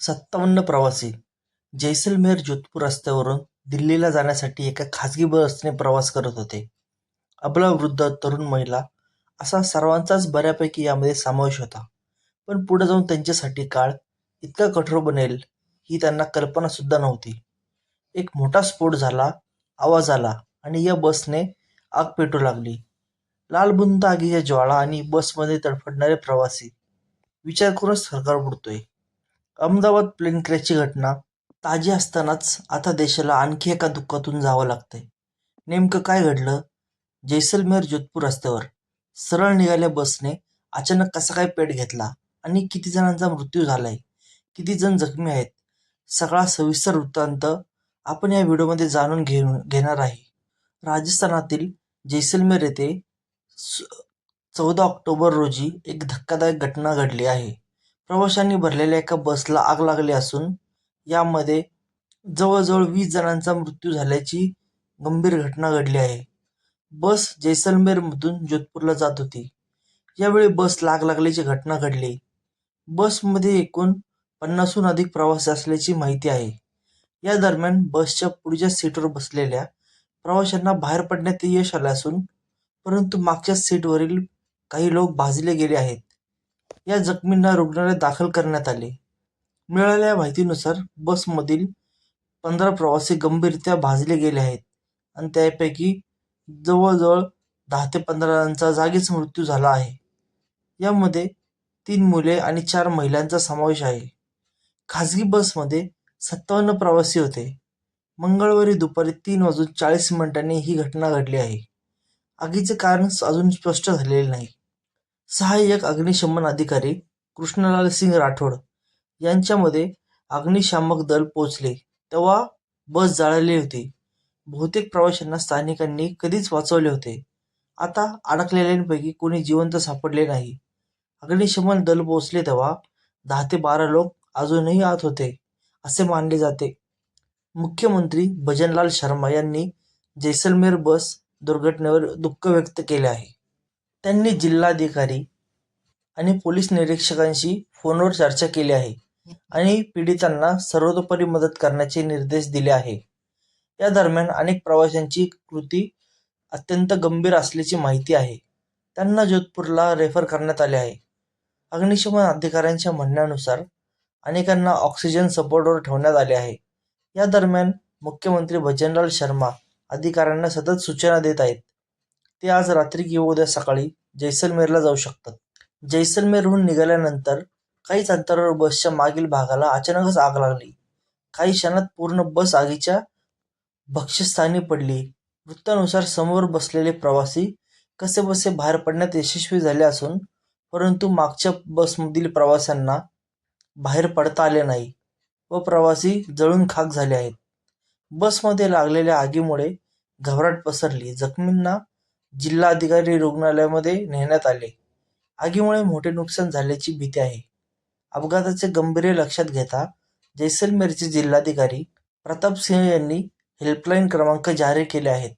सत्तावन्न प्रवासी जैसलमेर जोधपूर रस्त्यावरून दिल्लीला जाण्यासाठी एका खाजगी बसने प्रवास करत होते. अबला वृद्ध, तरुण महिला असा सर्वांचाच बऱ्यापैकी यामध्ये समावेश होता. पण पुढे जाऊन त्यांच्यासाठी काळ इतका कठोर बनेल ही त्यांना कल्पना सुद्धा नव्हती. एक मोठा स्फोट झाला, आवाज आला आणि या बसने आग पेटू लागली. लालबुंद आगीच्या ज्वाळा आणि बसमध्ये तडफडणारे प्रवासी. विचार करूनच सरकार बुडतोय अहमदाबाद प्लेन क्रॅशची घटना ताजी असतानाच आता देशाला आणखी एका दुःखातून जावं लागतंय. नेमकं काय घडलं? जैसलमेर जोधपूर रस्त्यावर सरळ निघाल्या बसने अचानक कसा काय पेट घेतला आणि किती जणांचा मृत्यू झालाय? किती जण जखमी आहेत? सगळा सविस्तर वृत्तांत आपण या व्हिडिओमध्ये जाणून घेऊन घेणार आहे. राजस्थानातील जैसलमेर येथे चौदा ऑक्टोबर रोजी एक धक्कादायक घटना घडली आहे. प्रवाशांनी भरलेल्या एका बसला आग लागली असून यामध्ये जवळजवळ वीस जणांचा मृत्यू झाल्याची गंभीर घटना घडली आहे. बस जैसलमेरमधून जोधपूरला जात होती. यावेळी बसला लाग लागल्याची घटना घडली. बसमध्ये एकूण पन्नासहून अधिक प्रवासी असल्याची माहिती आहे. या दरम्यान बसच्या पुढच्या सीटवर बसलेल्या प्रवाशांना बाहेर पडण्यात यश आलं असून परंतु मागच्या सीटवरील काही लोक भाजले गेले आहेत. या जखमींना रुग्णालयात दाखल करण्यात आले. मिळालेल्या माहितीनुसार बसमधील पंधरा प्रवासी गंभीररीत्या भाजले गेले आहेत आणि त्यापैकी जवळजवळ दहा ते पंधरा जणांचा जागीच मृत्यू झाला आहे. यामध्ये तीन मुले आणि चार महिलांचा समावेश आहे. खाजगी बसमध्ये सत्तावन्न प्रवासी होते. मंगळवारी दुपारी तीन वाजून चाळीस मिनिटांनी ही घटना घडली आहे. आगीचे कारण अजून स्पष्ट झालेले नाही. सहाय्यक अग्निशमन अधिकारी कृष्णलाल सिंग राठोड यांच्यामध्ये अग्निशामक दल पोहोचले तेव्हा बस जाळली होती. बहुतेक प्रवाशांना स्थानिकांनी कधीच वाचवले होते. आता अडकलेल्यांपैकी कोणी जिवंत सापडले नाही. अग्निशमन दल पोचले तेव्हा दहा ते बारा लोक अजूनही आत होते, असे मानले जाते. मुख्यमंत्री भजनलाल शर्मा यांनी जैसलमेर बस दुर्घटनेवर दुःख व्यक्त केले आहे. त्यांनी जिल्हाधिकारी आणि पोलीस निरीक्षकांशी फोनवर चर्चा केली आहे आणि पीडितांना सर्वतोपरी मदत करण्याचे निर्देश दिले आहे. या दरम्यान अनेक प्रवाशांची कृती अत्यंत गंभीर असल्याची माहिती आहे. त्यांना जोधपूरला रेफर करण्यात आले आहे. अग्निशमन अधिकाऱ्यांच्या म्हणण्यानुसार अनेकांना ऑक्सिजन सपोर्टवर ठेवण्यात आले आहे. या दरम्यान मुख्यमंत्री भजनलाल शर्मा अधिकाऱ्यांना सतत सूचना देत आहेत. ते आज रात्री किंवा उद्या सकाळी जैसलमेरला जाऊ शकतात. जैसलमेरहून निघाल्यानंतर काहीच अंतरावर बसच्या मागील भागाला अचानकच आग लागली. काही क्षणात पूर्ण बस आगीच्या भक्ष्यस्थानी पडली. वृत्तानुसार समोर बसलेले प्रवासी कसेबसे बाहेर पडण्यात यशस्वी झाले असून परंतु मागच्या बसमधील प्रवाशांना बाहेर पडता आले नाही व प्रवासी जळून खाक झाले आहेत. बसमध्ये लागलेल्या आगीमुळे घबराट पसरली. जखमींना जिल्हाधिकारी रुग्णालयामध्ये नेण्यात आले. आगीमुळे मोठे नुकसान झाल्याची भीती आहे. अपघाताचे गंभीर्य लक्षात घेता जैसलमेरचे जिल्हाधिकारी प्रताप सिंह यांनी हेल्पलाईन क्रमांक जारी केले आहेत.